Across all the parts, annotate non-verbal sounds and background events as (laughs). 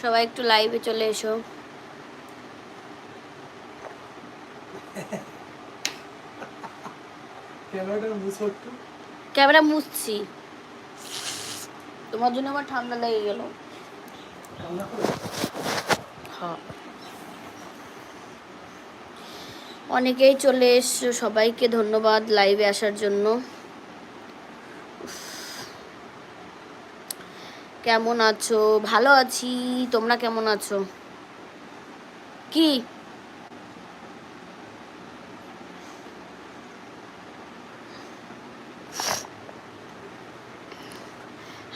সবাই একটু লাইভে চলে এসো। ক্যামেরা মুছছি। তোমার জন্য আমার ঠান্ডা লেগে গেল। হ্যাঁ। অনেকেই চলে এসছো সবাইকে ধন্যবাদ লাইভে আসার জন্য। কেমন আছো? ভালো আছি। তোমরা কেমন আছো? কি?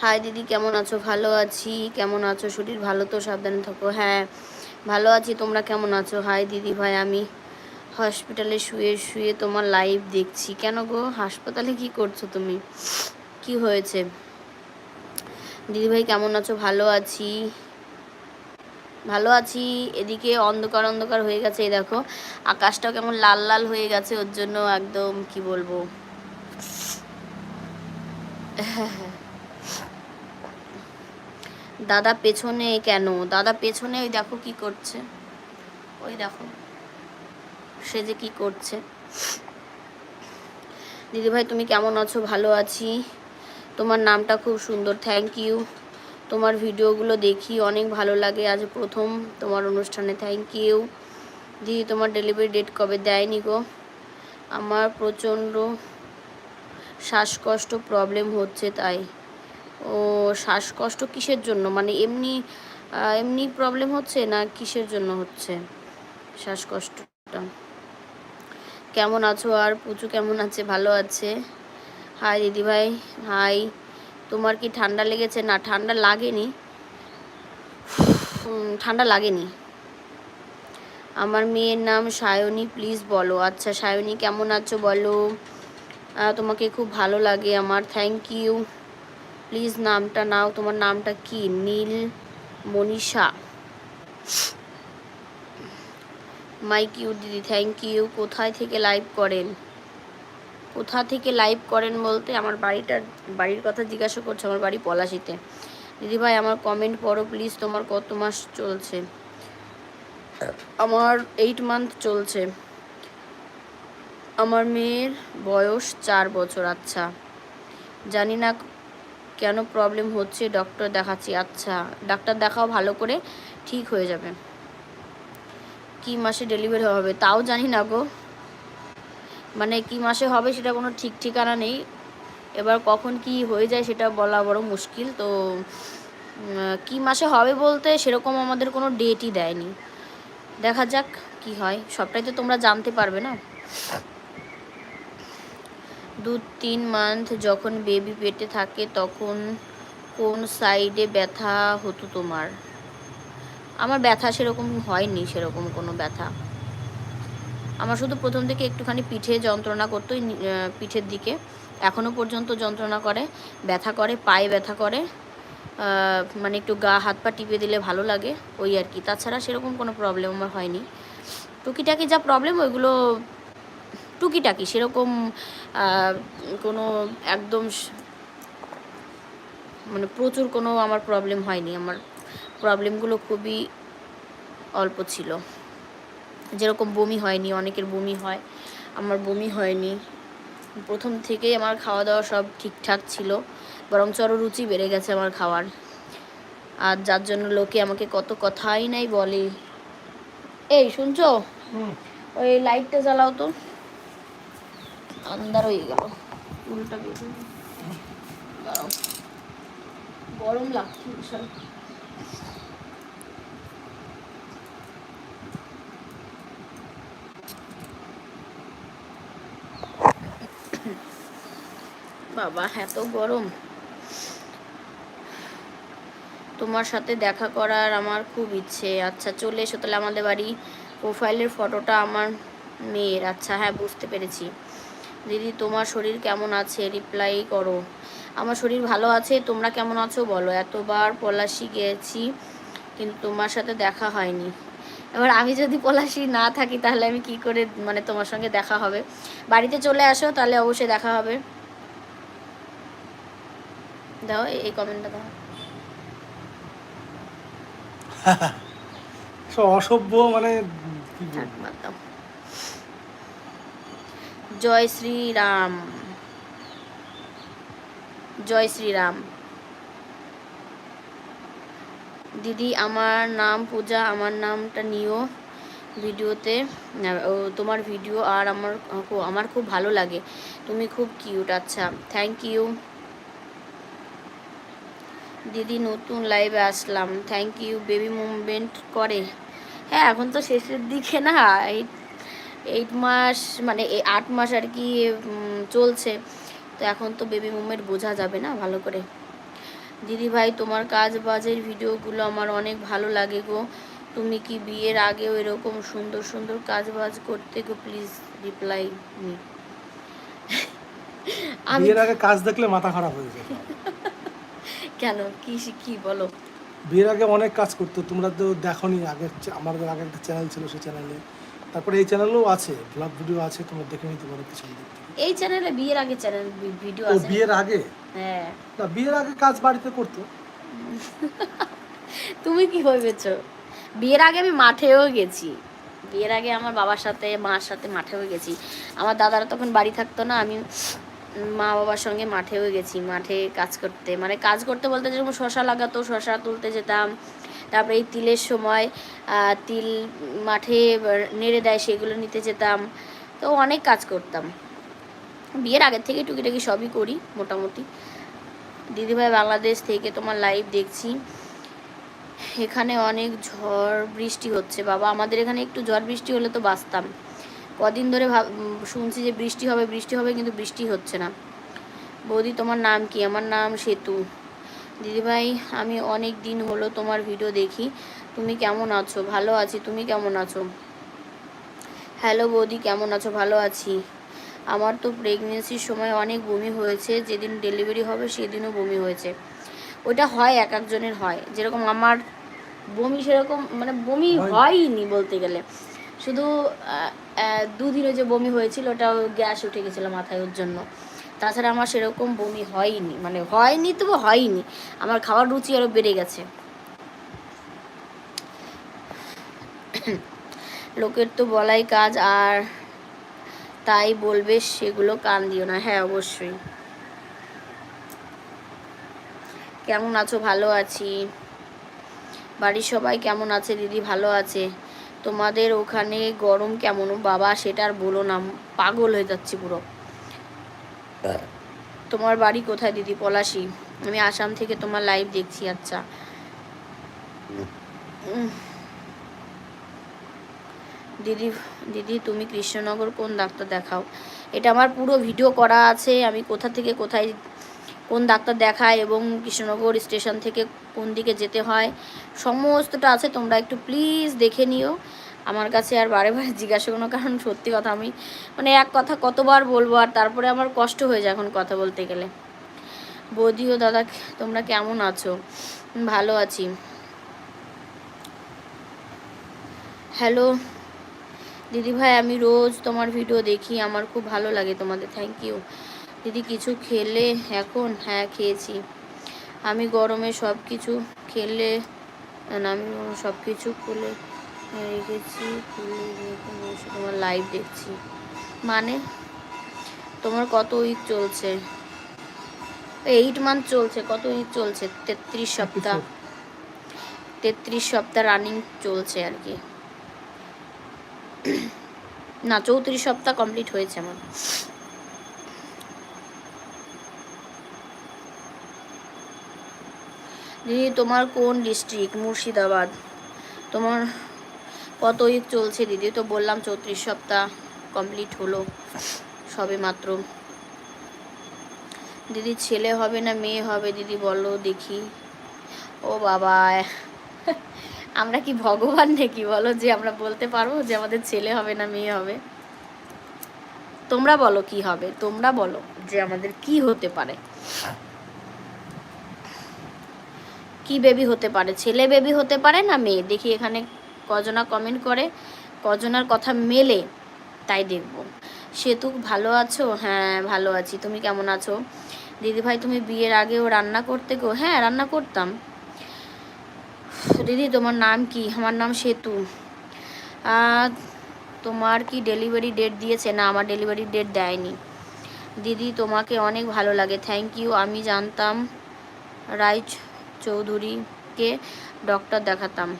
হাই দিদি, কেমন আছো? ভালো আছি। কেমন আছো? শরীর ভালো তো? সাবধানে থাকো। হ্যাঁ ভালো আছি। তোমরা কেমন আছো? হাই দিদি ভাই, আমি হসপিটালে শুয়ে শুয়ে তোমার লাইভ দেখছি। কেন গো? হাসপাতালে কি করছ তুমি? কি হয়েছে? দিদি ভাই, কেমন আছো? ভালো আছি। ভালো আছি। এদিকে অন্ধকার অন্ধকার হয়ে গেছে, এই দেখো। আকাশটাও কেমন লাল লাল হয়ে গেছে, ওর জন্য একদম কি বলব? দাদা পেছনে কেন? দাদা পেছনে, ওই দেখো কি করছে। ওই দেখো। সে যে কি করছে। দিদিভাই তুমি কেমন আছো? ভালো আছি। তোমার নামটা খুব সুন্দর থ্যাংক ইউ তোমার ভিডিওগুলো দেখি, অনেক ভালো লাগে। আজ প্রথম তোমার অনুষ্ঠানে থ্যাংক ইউ দিদি তোমার ডেলিভারি ডেট কবে দেয়নি গো? আমার প্রচণ্ড শ্বাসকষ্ট প্রবলেম হচ্ছে তাই। ও, শ্বাসকষ্ট কিসের জন্য? মানে এমনি এমনি প্রবলেম হচ্ছে না কিসের জন্য হচ্ছে শ্বাসকষ্টটা? কেমন আছো আর? পুচু কেমন আছে? ভালো আছে? হাই দিদিভাই হাই তোমার কি ঠান্ডা লেগেছে? না, ঠান্ডা লাগেনি। ঠান্ডা লাগেনি। আমার মেয়ের নাম সায়নী, প্লিজ বলো। আচ্ছা সায়নী, কেমন আছো বলো? তোমাকে খুব ভালো লাগে আমার থ্যাংক ইউ প্লিজ নামটা নাও, তোমার নামটা কি? নীল মনীষা। মাই কিউ দিদি থ্যাংক ইউ কোথায় থেকে লাইভ করেন? কোথা থেকে লাইভ করেন বলতে আমার বাড়িটার, বাড়ির কথা জিজ্ঞাসা করছে, আমার বাড়ি পলাশিতে। দিদি ভাই আমার কমেন্ট পড়ো প্লিজ তোমার কত মাস চলছে? আমার এইট মান্থ চলছে। আমার মেয়ের বয়স চার বছর আচ্ছা। জানি না কেন প্রবলেম হচ্ছে ডক্টর দেখাচ্ছি আচ্ছা। ডাক্তার দেখাও ভালো করে ঠিক হয়ে যাবে। কি মাসে ডেলিভারি হবে? তাও জানি না গো। মানে কি মাসে হবে সেটা কোনো ঠিক ঠিকানা নেই। এবার কখন কি হয়ে যায় সেটা বলা বড় মুশকিল। তো কি মাসে হবে বলতে সেরকম আমাদের কোনো ডেটই দেয়নি। দেখা যাক কি হয়। সবটাই তো তোমরা জানতে পারবে না। দু তিন মান্থ যখন বেবি পেটে থাকে তখন কোন সাইডে ব্যথা হতো তোমার? আমার ব্যথা সেরকম হয়নি, সেরকম কোনো ব্যথা। আমার শুধু প্রথম থেকে একটুখানি পিঠে যন্ত্রণা করতো পিঠের দিকে। এখনও পর্যন্ত যন্ত্রণা করে, ব্যথা করে, পায়ে ব্যথা করে। মানে একটু গা, হাত পা টিপে দিলে ভালো লাগে, ওই আর কি। তাছাড়া সেরকম কোনো প্রবলেম আমার হয়নি। টুকিটাকি যা প্রবলেম ওইগুলো টুকিটাকি, সেরকম কোনো একদম মানে প্রচুর কোনো আমার প্রবলেম হয়নি। আমার প্রবলেমগুলো খুবই অল্প ছিল। যেরকম বমি হয়নি অনেকের বমি হয় আমার বমি হয়নি। প্রথম থেকেই আমার খাওয়া দাওয়া সব ঠিকঠাক ছিল বরং আরও রুচি বেড়ে গেছে আমার খাওয়ার। আর যার জন্য লোকে আমাকে কত কথাই নাই বলে। এই শুনছো? ওই লাইটটা জ্বালাও তো। আন্দার হয়ে গেল। উল্টা গরম লাগছে বাবা, এত গরম। তোমার সাথে দেখা করার আমার খুব ইচ্ছে। আচ্ছা চলে এসো তাহলে আমাদের বাড়ি। প্রোফাইলের ফটোটা আমার মেয়ের। আচ্ছা হ্যাঁ বুঝতে পেরেছি। দিদি, তোমার শরীর কেমন আছে? রিপ্লাই করো। আমার শরীর ভালো আছে, তোমরা কেমন আছো বলো। এতবার পলাশি গেছি, কিন্তু তোমার সাথে দেখা হয়নি। এবার আমি যদি পলাশি না থাকি, তাহলে আমি কি করে মানে তোমার সঙ্গে দেখা হবে? বাড়িতে চলে আসো, তাহলে অবশ্যই দেখা হবে। দাও এই- কমেন্টটা দাও। (laughs) অসভ্য মানে। জয় শ্রীরাম। জয় শ্রীরাম। দিদি আমার নাম পূজা আমার নামটা নিও ভিডিওতে। তোমার ভিডিও আর আমার আমার খুব ভালো লাগে। তুমি খুব কিউট আচ্ছা। থ্যাংক ইউ দিদি নতুন লাইভে আসলাম। থ্যাংক ইউ বেবি মুভমেন্ট করে। হ্যাঁ এখন তো শেষের দিকে না এইট এইট মাস মানে আট মাস আর কি চলছে। তো এখন তো বেবি মুভমেন্ট বোঝা যাবে না, ভালো করে। দিদি ভাই, তোমার কাজ বাজের ভিডিওগুলো আমার অনেক ভালো লাগে গো। তুমি কি বিয়ের আগেও এরকম সুন্দর সুন্দর কাজ বাজ করতে গো? প্লিজ রিপ্লাই মি আমি আগে কাজ দেখলে মাথা খারাপ হয়ে যায়। কেন? কি কি বলো? বিয়ের আগে অনেক কাজ করতো। তোমরা তো দেখোনি আগের আমাদের আগে একটা চ্যানেল ছিল সেই চ্যানেলে তারপরে এই চ্যানেলও আছে ব্লগ ভিডিও আছে তোমরা দেখে নিতে পারো কিছু এই চ্যানেলে বিয়ের আগে চ্যানেল ভিডিও আছে? বিয়ের আগে? হ্যাঁ। না বিয়ের আগে কাজ বাড়িতে করতো। (laughs) তুমি কি ভেবেছো? বিয়ের আগে আমি মাঠেও গেছি। বিয়ের আগে আমার বাবার সাথে মার সাথে মাঠেও গেছি। আমার দাদারা তখন বাড়ি থাকতো না আমি মা বাবার সঙ্গে মাঠেও গেছি, মাঠে কাজ করতে। মানে কাজ করতে বলতে যেরকম শশা লাগাতো শশা তুলতে যেতাম। তারপরে এই তিলের সময় তিল মাঠে নেড়ে দেয়, সেগুলো নিতে যেতাম। তো অনেক কাজ করতাম। বিয়ের আগের থেকে টুকিটাকি সবই করি, মোটামুটি। দিদিভাই বাংলাদেশ থেকে তোমার লাইভ দেখছি। এখানে অনেক ঝড় বৃষ্টি হচ্ছে, বাবা। আমাদের এখানে একটু ঝড় বৃষ্টি হলে তো বাঁচতাম। কদিন ধরে ভাব শুনছি যে বৃষ্টি হবে বৃষ্টি হবে কিন্তু বৃষ্টি হচ্ছে না। বৌদি তোমার নাম কি? আমার নাম সেতু। দিদিভাই আমি অনেক দিন হলো তোমার ভিডিও দেখি। তুমি কেমন আছো? ভালো আছি। তুমি কেমন আছো? হ্যালো বৌদি কেমন আছো? ভালো আছি। আমার তো প্রেগনেন্সির সময় অনেক বমি হয়েছে। যেদিন ডেলিভারি হবে সেদিনও বমি হয়েছে। ওইটা হয় এক একজনের হয়। যেরকম আমার বমি সেরকম মানে বমি হয়। হয়নি বলতে গেলে। শুধু দুদিনে যে বমি হয়েছিল, ওটাও গ্যাস উঠে গেছিল মাথায় ওর জন্য। তাছাড়া আমার সেরকম বমি হয়নি মানে হয়নি, তবু হয়নি। আমার খাওয়ার রুচি আরও বেড়ে গেছে। লোকের তো বলাই কাজ, আর তাই বলবে সেগুলো কান দিও না। হ্যাঁ অবশ্যই। কেমন আছো? ভালো আছি। বাড়ির সবাই কেমন আছে? দিদি ভালো আছে? তোমাদের ওখানে গরম কেমন? বাবা সেটা আর বলো না পাগল হয়ে যাচ্ছি পুরো। তোমার বাড়ি কোথায় দিদি? পলাশি। আমি আসাম থেকে তোমার লাইভ দেখছি আচ্ছা। দিদি দিদি তুমি কৃষ্ণনগর কোন ডাক্তার দেখাও? এটা আমার পুরো ভিডিও করা আছে আমি কোথা থেকে কোথায় কোন ডাক্তার দেখায় এবং কৃষ্ণনগর স্টেশন থেকে কোন দিকে যেতে হয় সমস্তটা আছে তোমরা একটু প্লিজ দেখে নিও। আমার কাছে আর বারে বারে জিজ্ঞাসা কোনো কারণ, সত্যি কথা আমি মানে এক কথা কতবার বলব আর তারপরে আমার কষ্ট হয়ে যায় এখন কথা বলতে গেলে। বৌদি ও দাদা, তোমরা কেমন আছো? ভালো আছি। হ্যালো, দিদি ভাই, আমি রোজ তোমার ভিডিও দেখি, আমার খুব ভালো লাগে তোমাদের থ্যাংক ইউ দিদি, কিছু খেলে এখন? হ্যাঁ খেয়েছি। আমি গরমে সব কিছু খেলে আমি সব কিছু খুলে বসে তোমার লাইভ দেখছি। মানে তোমার কত উইক চলছে? এইট মান্থ চলছে, কত উইক চলছে? তেত্রিশ সপ্তাহ। তেত্রিশ সপ্তাহ রানিং চলছে আর কি। না, চৌত্রিশ সপ্তাহ কমপ্লিট হয়েছে আমার। দিদি, তোমার কোন ডিস্ট্রিক্ট মুর্শিদাবাদ। তোমার কত উইক চলছে দিদি? তো বললাম চৌত্রিশ সপ্তাহ কমপ্লিট হলো, সবে মাত্র। দিদি ছেলে হবে না, মেয়ে হবে? দিদি বলো দেখি। ও বাবা, আমরা কি ভগবান নাকি বলো যে আমরা বলতে পারব যে আমাদের ছেলে হবে না, মেয়ে হবে? তোমরা বলো কি হবে? তোমরা বলো যে আমাদের কি হতে পারে। কি বেবি হতে পারে? ছেলে বেবি হতে পারে না মেয়ে? দেখি এখানে কজনা কমেন্ট করে, কজনার কথা মেলে, তাই দেখব। সেতু, ভালো আছো? হ্যাঁ ভালো আছি। তুমি কেমন আছো? দিদি ভাই তুমি বিয়ের আগেও রান্না করতে গো? হ্যাঁ রান্না করতাম। দিদি, তোমার নাম কি? আমার নাম সেতু। তোমার কি ডেলিভারি ডেট দিয়েছে? না, আমার ডেলিভারি ডেট দেয়নি। দিদি, তোমাকে অনেক ভালো লাগে। থ্যাংক ইউ আমি জানতাম রায় চৌধুরীকে ডক্টর দেখাতাম।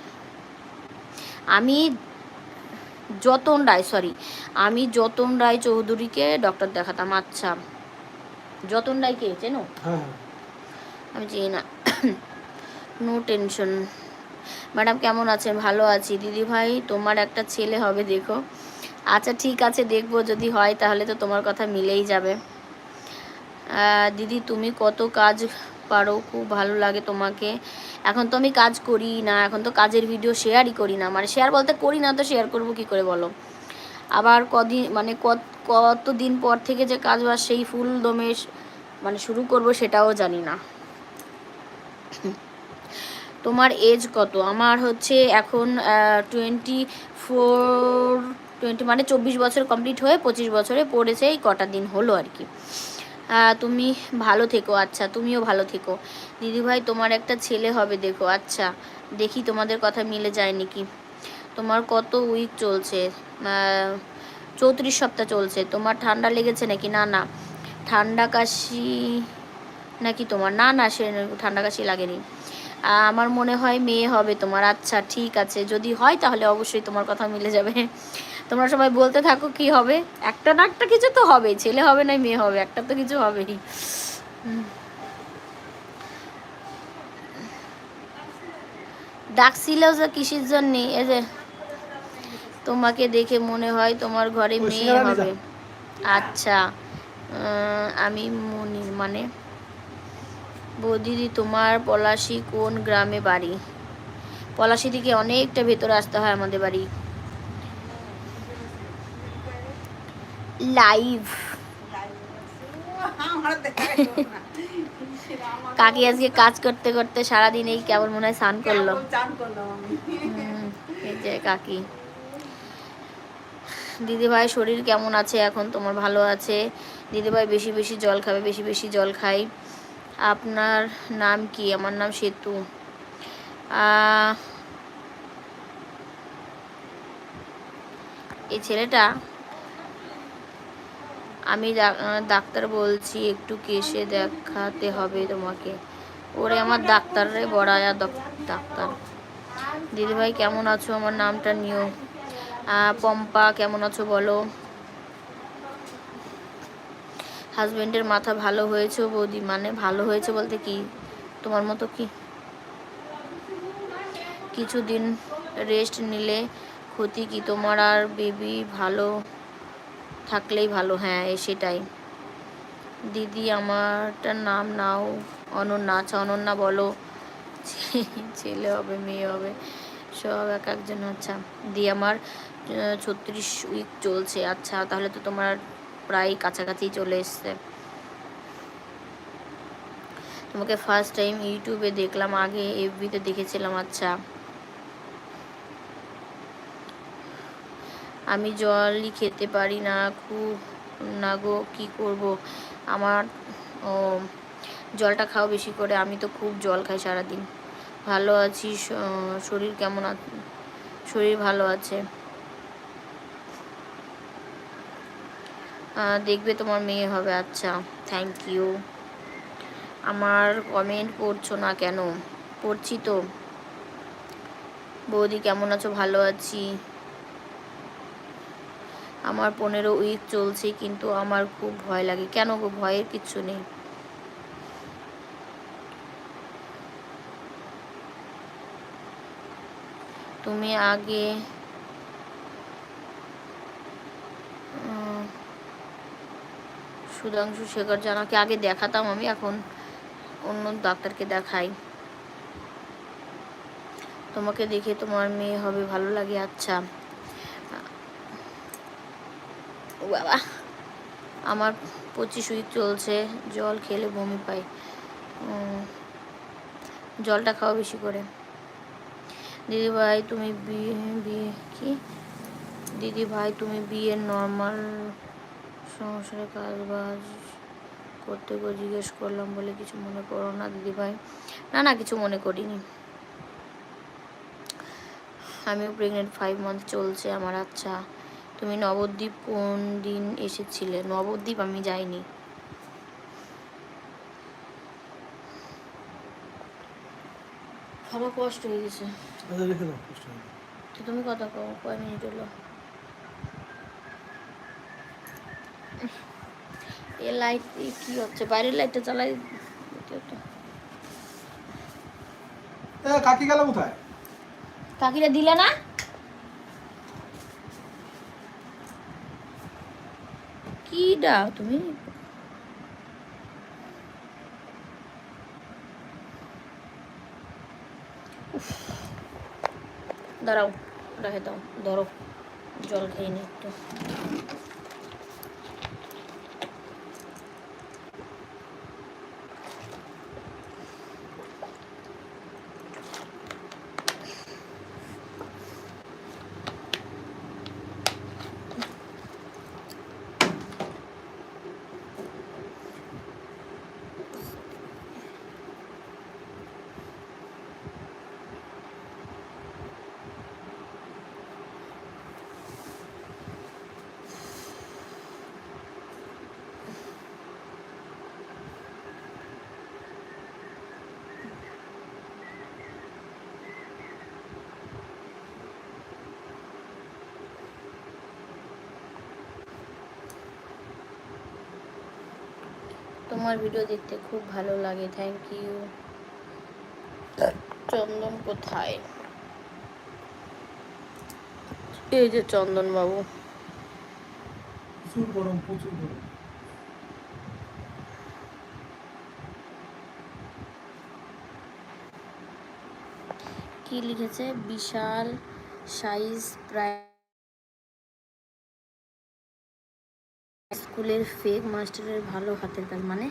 আমি যতন রায় সরি আমি যতন রায় চৌধুরীকে ডক্টর দেখাতাম। আচ্ছা যতন রায় কে? চেনো? হ্যাঁ। আমি চিনি না। (coughs) নো টেনশন ম্যাডাম কেমন আছেন? ভালো আছি। দিদি ভাই তোমার একটা ছেলে হবে দেখো। আচ্ছা ঠিক আছে দেখব। যদি হয় তাহলে তো তোমার কথা মিলেই যাবে। আহ, দিদি তুমি কত কাজ পারো, খুব ভালো লাগে তোমাকে। এখন তো আমি কাজ করি না, এখন তো কাজের ভিডিও শেয়ারই করি না। মানে শেয়ার বলতে করি না, তো শেয়ার করব কি করে বলো? আবার কদিন মানে কত কত দিন পর থেকে যে কাজ বাজ সেই ফুল দমে মানে শুরু করব সেটাও জানি না। তোমার এজ কত? আমার হচ্ছে এখন টোয়েন্টি ফোর টোয়েন্টি মানে চব্বিশ বছর কমপ্লিট হয়ে পঁচিশ বছরে পড়েছে এই কটা দিন হলো আর কি। তুমি ভালো থেকো আচ্ছা তুমিও ভালো থেকো। দিদিভাই, তোমার একটা ছেলে হবে, দেখো আচ্ছা দেখি তোমাদের কথা মিলে যায় নাকি। তোমার কত উইক চলছে? চৌত্রিশ সপ্তাহ চলছে। তোমার ঠান্ডা লেগেছে নাকি? না না। ঠান্ডা কাশি নাকি তোমার? না না, সে ঠান্ডা কাশি লাগেনি। আমার মনে হয় মেয়ে হবে তোমার। আচ্ছা ঠিক আছে। যদি হয় তাহলে অবশ্যই তোমার কথা মিলে যাবে। তোমরা সবাই বলতে থাকো কি হবে। একটা না একটা কিছু তো হবে ছেলে হবে না মেয়ে হবে একটা তো কিছু হবেই। ডাকছিল যে কিসের জন্যে? এই যে তোমাকে দেখে মনে হয় তোমার ঘরে মেয়ে হবে। আচ্ছা আমি মনির মানে বৌদিদি তোমার পলাশি কোন গ্রামে বাড়ি? পলাশি থেকে অনেকটা ভেতরে আসতে হয় আমাদের বাড়ি। লাইভ কাকি আজকে কাজ করতে করতে সারাদিন এই কেমন মনে হয় স্নান করল। এই যে কাকি। দিদিভাই শরীর কেমন আছে এখন? তোমার ভালো আছে? দিদিভাই বেশি বেশি জল খাবে বেশি বেশি জল খাই আপনার নাম কি? আমার নাম সেতু। আহ, এই ছেলেটা আমি ডাক্তার বলছি, একটু কেসে দেখাতে হবে তোমাকে। ওরে আমার ডাক্তার রে বড়ায়া ডাক্তার। দিদিভাই, কেমন আছো? আমার নামটা নিও পম্পা, কেমন আছো বলো? হাজবেন্ডের মাথা ভালো হয়েছে বৌদি? মানে ভালো হয়েছে বলতে কি? তোমার মতো কি? কিছুদিন রেস্ট নিলে ক্ষতি কি? তোমার আর বেবি ভালো থাকলেই ভালো হ্যাঁ সেটাই। দিদি আমারটার নাম নাও, অনন্যা আচ্ছা অনন্যা বলো। ছেলে হবে, মেয়ে হবে, সব এক একজন আচ্ছা। দিয়ে আমার ছত্রিশ উইক চলছে আচ্ছা তাহলে তো তোমার প্রায় কাছাকাছি চলে এসছে। তোমাকে ফার্স্ট টাইম ইউটিউবে দেখলাম, আগে এফবিতে দেখেছিলাম আচ্ছা। আমি জলই খেতে পারি না, খুব, না গো, কী করব? আমার, ও, জলটা খাও বেশি করে, আমি তো খুব জল খাই সারাদিন। ভালো আছি শরীর কেমন শরীর ভালো আছে। দেখবে তোমার মেয়ে হবে আচ্ছা থ্যাংক ইউ আমার কমেন্ট পড়ছো না কেন? পড়ছি তো। বৌদি কেমন আছো? ভালো আছি। আমার পনেরো উইক চলছে, কিন্তু আমার খুব ভয় লাগে। কেন গো? ভয়ের কিচ্ছু নেই। তুমি আগে সুধাংশু শেখর জানাকে আগে দেখাতাম আমি, এখন অন্য ডাক্তারকে দেখাই। তোমাকে দেখে তোমার মেয়ে হবে ভালো লাগে? আচ্ছা। বাবা। আমার পঁচিশ উইক চলছে, জল খেলে বমি পাই। জলটা খাওয়া বেশি করে। দিদি ভাই, তুমি বিয়ে কি? দিদি ভাই, তুমি বিয়ের নর্মাল সংসারে কাজ বাজ করতে গিয়ে জিজ্ঞেস করলাম বলে কিছু মনে করো না দিদি ভাই? না না, কিছু মনে করিনি। আমিও প্রেগনেন্ট ফাইভ মান্থ চলছে আমার আচ্ছা। তুমি নবদ্বীপ কোন দিন এসেছিলে? নবদ্বীপ আমি যাইনি। খাবার কষ্ট হয়ে গেছে। তো তুমি কথা কও কয় মিনিট হলো? এ লাইট কি হচ্ছে? বাইরের লাইটটা চালাই কাকি গেল কোথায়? কাকিরা দিলে না? কি তুমি? দাঁড়াও রেখে দাও ধরো জল খেয়ে নি একটু। তোমার ভিডিও দেখতে খুব ভালো লাগে থ্যাংক ইউ চন্দন কোথায়? এই যে চন্দন বাবু। প্রচুর গরম প্রচুর গরম। কি লিখেছে? বিশাল সাইজ প্রায় স্কুলের ফেক মাস্টারের ভালো হাতের কাজ মানে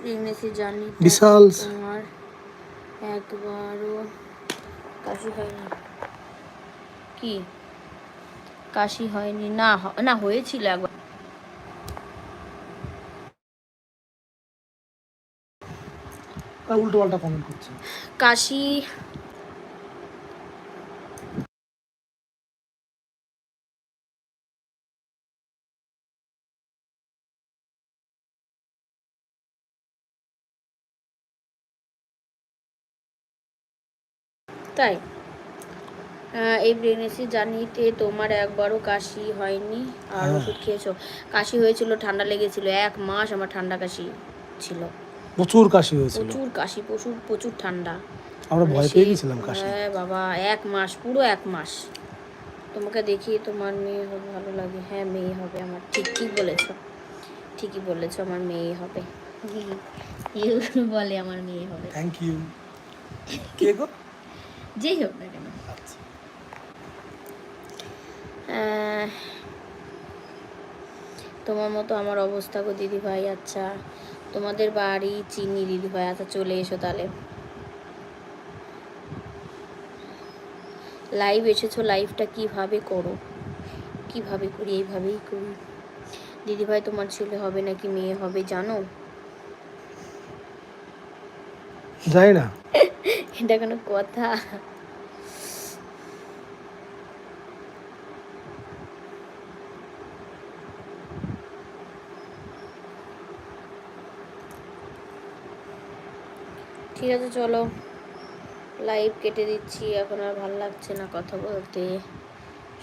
প্রেগনেন্সি জার্নি বিশাল। তোমার একবারও কাশি হয়নি। কি? কাশি হয়নি না না হয়েছিল একবার। উল্টো পাল্টা কমেন্ট করছে। কাশি তাই? এই প্রেগনেন্সি জার্নিতে তোমার একবারও কাশি হয়নি আর হ্যাঁ। ওষুধ খেয়েছো। কাশি হয়েছিল ঠান্ডা লেগেছিল এক মাস আমার ঠান্ডা কাশি ছিল। প্রচুর কাশি হয়েছিল। প্রচুর কাশি প্রচুর প্রচুর ঠান্ডা। আমরা ভয় পেয়ে গেছিলাম কাশি। হ্যাঁ বাবা এক মাস পুরো এক মাস। তোমাকে দেখি তোমার মেয়ে হবে ভালো লাগে। হ্যাঁ মেয়ে হবে আমার। ঠিক ঠিক বলেছ। ঠিকই বলেছ আমার মেয়ে হবে। (laughs) ইউ বলে আমার মেয়ে হবে। থ্যাংক ইউ কে গো? যেই হোক না কেন। আচ্ছা। তোমার মতো আমার অবস্থা গো দিদি ভাই আচ্ছা। তোমাদের বাড়ি চিনি দিদি ভাই আচ্ছা চলে এসো তাহলে। লাইভ এসেছ লাইভটা কীভাবে করো? কীভাবে করি এইভাবেই করি। দিদি ভাই তোমার ছেলে হবে নাকি মেয়ে হবে জানো? যাই না। (laughs) এটা কোনো কথা। ঠিক আছে, চলো। লাইভ কেটে দিচ্ছি, এখন আর ভালো লাগছে না কথা বলতে।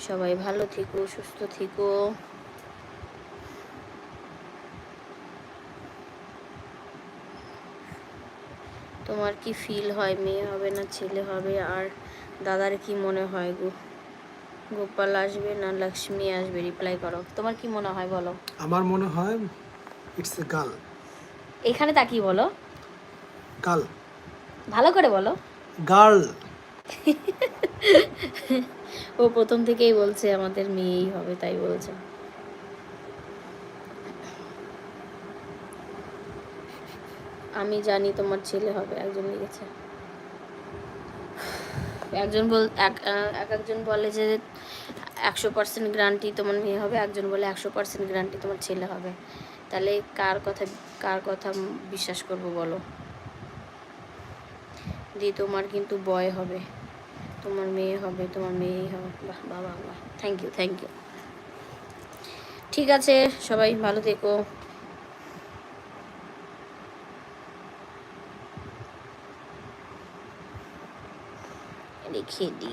সবাই ভালো থেকো, সুস্থ থেকো। তোমার কি ফিল হয়? মেয়ে হবে না ছেলে হবে? আর দাদার কি মনে হয় গো? গোপাল আসবে না লক্ষ্মী আসবে? রিপ্লাই করো। তোমার কি মনে হয় বলো? আমার মনে হয় ইটস এ গার্ল এখানে তাকিয়ে বলো। গার্ল ভালো করে বলো। গার্ল (laughs) ও প্রথম থেকেই বলছে আমাদের মেয়েই হবে তাই বলছে। আমি জানি তোমার ছেলে হবে, একজন লিখেছে। একজন বল, এক একজন বলে যে একশো পার্সেন্ট গ্যারান্টি তোমার মেয়ে হবে, একজন বলে একশো পার্সেন্ট গ্যারান্টি তোমার ছেলে হবে। তাহলে কার কথা কার কথা বিশ্বাস করব বলো? দি তোমার কিন্তু বয় হবে, তোমার মেয়ে হবে, তোমার মেয়েই হবে। বাহ বাহ বাহ থ্যাংক ইউ থ্যাংক ইউ ঠিক আছে, সবাই ভালো থেকো। রেখে দিই